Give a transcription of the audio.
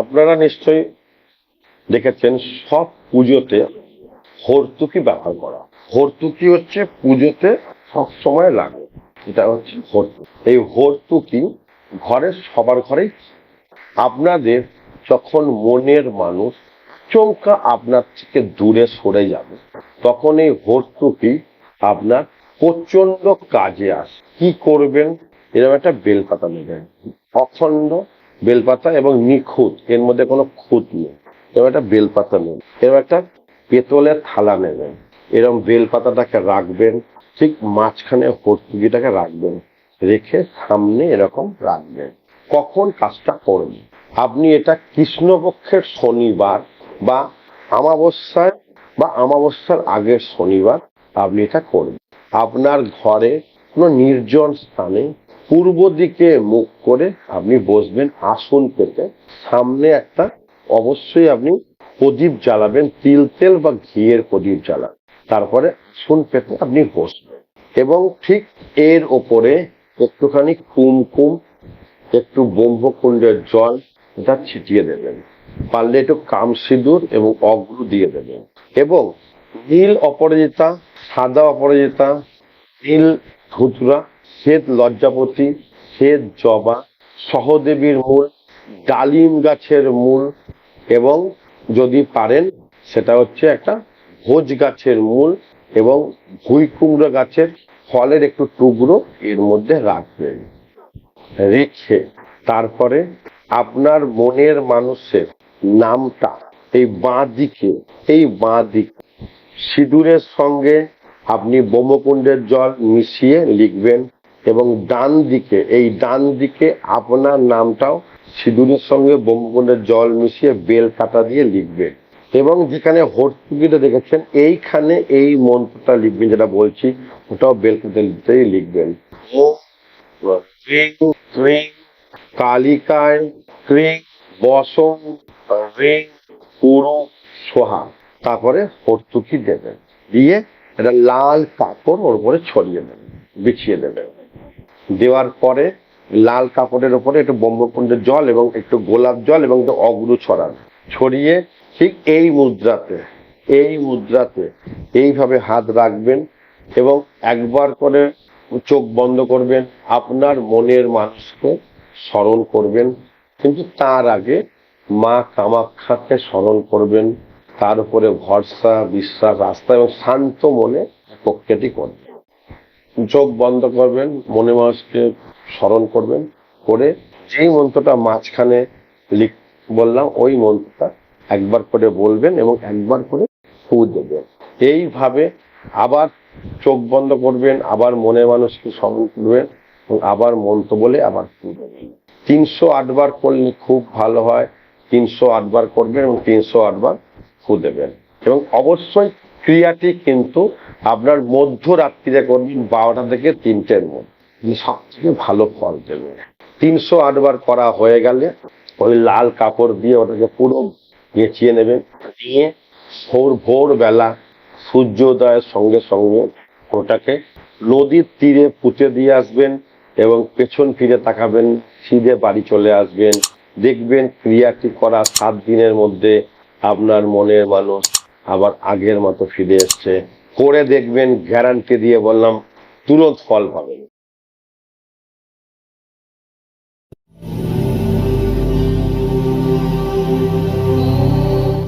আপনারা নিশ্চয়ই দেখেছেন, সব পুজোতে হর্তুকি ব্যবহার করা হর্তুকি হচ্ছে পুজোতে সবসময় লাগে। এটা হচ্ছে হর্তুকি। এই হর্তুকি ঘরের সবার ঘরেই। আপনাদের যখন মনের মানুষ চমকা আপনার থেকে দূরে সরে যাবে, তখন এই হর্তুকি আপনার প্রচণ্ড কাজে আসে। কি করবেন? এরকম একটা বেলপাতা নেবেন। অখণ্ড বেলপাতা এবং নিখুঁত, এর মধ্যে কোনো খুঁত নেই। এরকম একটা বেলপাতা নেবেন এরকম একটা পেতলের থালা নেবেন। এরকম বেলপাতাটাকে রাখবেন, ঠিক মাঝখানে হর্তুকিটাকে রাখবেন, রেখে সামনে এরকম রাখবেন। কখন কাজটা করবেন? আপনি এটা কৃষ্ণপক্ষের শনিবার বা আমাবস্যায় বা আমাবস্যার আগের শনিবার আপনি এটা করবেন। আপনার ঘরে কোনো নির্জন স্থানে পূর্ব দিকে মুখ করে আপনি বসবেন আসন পেতে। সামনে একটা, অবশ্যই আপনি প্রদীপ জ্বালাবেন, তিল তেল বা ঘিয়ের প্রদীপ জ্বালান। তারপরে আসন পেতে আপনি বসবেন। এবং ঠিক এর ওপরে একটুখানি কুমকুম, একটু ব্রহ্মকুণ্ডের জল এটা ছিটিয়ে দেবেন। পারলে একটু কাম সিঁদুর এবং অগ্রু দিয়ে দেবেন। এবং নীল অপরাজিতা, সাদা অপরাজিতা, নীল ধুতরা শ্বেত লজ্জাপতি, শ্বেত জবা, সহদেবীর মূল, ডালিম গাছের মূল এবং যদি পারেন সেটা হচ্ছে একটা ভোজ গাছের মূল এবং ভুই কুমড়ো গাছের ফলের একটু টুকরো এর মধ্যে রাখবেন। রেখে তারপরে আপনার মনের মানুষের নামটা এই বাঁ দিকে, এই বাঁ দিক সিঁদুরের সঙ্গে আপনি ব্রহ্মকুণ্ডের জল মিশিয়ে লিখবেন এবং ডান দিকে এই ডান দিকে আপনার নামটাও সিঁদুরের সঙ্গে ব্রহ্মকুণ্ডের জল মিশিয়ে বেল কাটা দিয়ে লিখবেন এবং যেখানে হর্তুকিটা দেখেছেন এইখানে এই মন্ত্রটা লিখবেন যেটা বলছি ওটাও বেল কাটা দিতেই লিখবেন। কালিকায় ক্রিং বসং রিং পুরো সোহা তারপরে হর্তুকি দেবেন। দিয়ে একটা লাল কাপড় ওর উপরে ছড়িয়ে দেবেন বিছিয়ে দেবেন। দেওয়ার পরে লাল কাপড়ের উপরে একটু ব্রহ্মকুণ্ডের জল এবং একটু গোলাপ জল এবং একটু অগ্রু ছড়ান। ছড়িয়ে ঠিক এই মুদ্রাতে এই মুদ্রাতে এইভাবে হাত রাখবেন এবং একবার করে চোখ বন্ধ করবেন, আপনার মনের মানুষকে স্মরণ করবেন। কিন্তু তার আগে মা কামাখ্যাকে স্মরণ করবেন, তার উপরে ভরসা, বিশ্বাস, আস্থা এবং শান্ত মনে প্রক্রিয়াটি করবেন। চোখ বন্ধ করবেন, মনে মানুষকে স্মরণ করবেন, করে যেই মন্ত্রটা মাঝখানে লিখ বললাম, ওই মন্ত্রটা একবার করে বলবেন এবং একবার করে ফু দেবেন। এইভাবে আবার চোখ বন্ধ করবেন, আবার মনে মানুষকে স্মরণ করবেন এবং আবার মন্ত্র বলে আবার ফু দেবেন। তিনশো আটবার করলে খুব ভালো হয়। তিনশো আটবার করবেন এবং তিনশো আটবার ফু দেবেন। এবং অবশ্যই ক্রিয়াটি কিন্তু আপনার মধ্যরাত্রিরে করবেন বারোটা থেকে তিনটের মধ্যে। সব থেকে ভালো ফল দেবে। তিনশো আটবার করা হয়ে গেলে ওই লাল কাপড় দিয়ে ওটাকে পুরো গেঁচিয়ে নেবেন। নিয়ে ভোর ভোর বেলা সূর্যোদয়ের সঙ্গে সঙ্গে ওটাকে নদীর তীরে পুঁতে দিয়ে আসবেন এবং পেছন ফিরে তাকাবেন, সিধে বাড়ি চলে আসবেন। দেখবেন ক্রিয়াটি করা সাত দিনের মধ্যে আপনার মনের মানুষ আবার আগের মতো ফিরে এসছে। করে দেখবেন গ্যারান্টি দিয়ে বললাম তুরন্ত ফল পাবেন।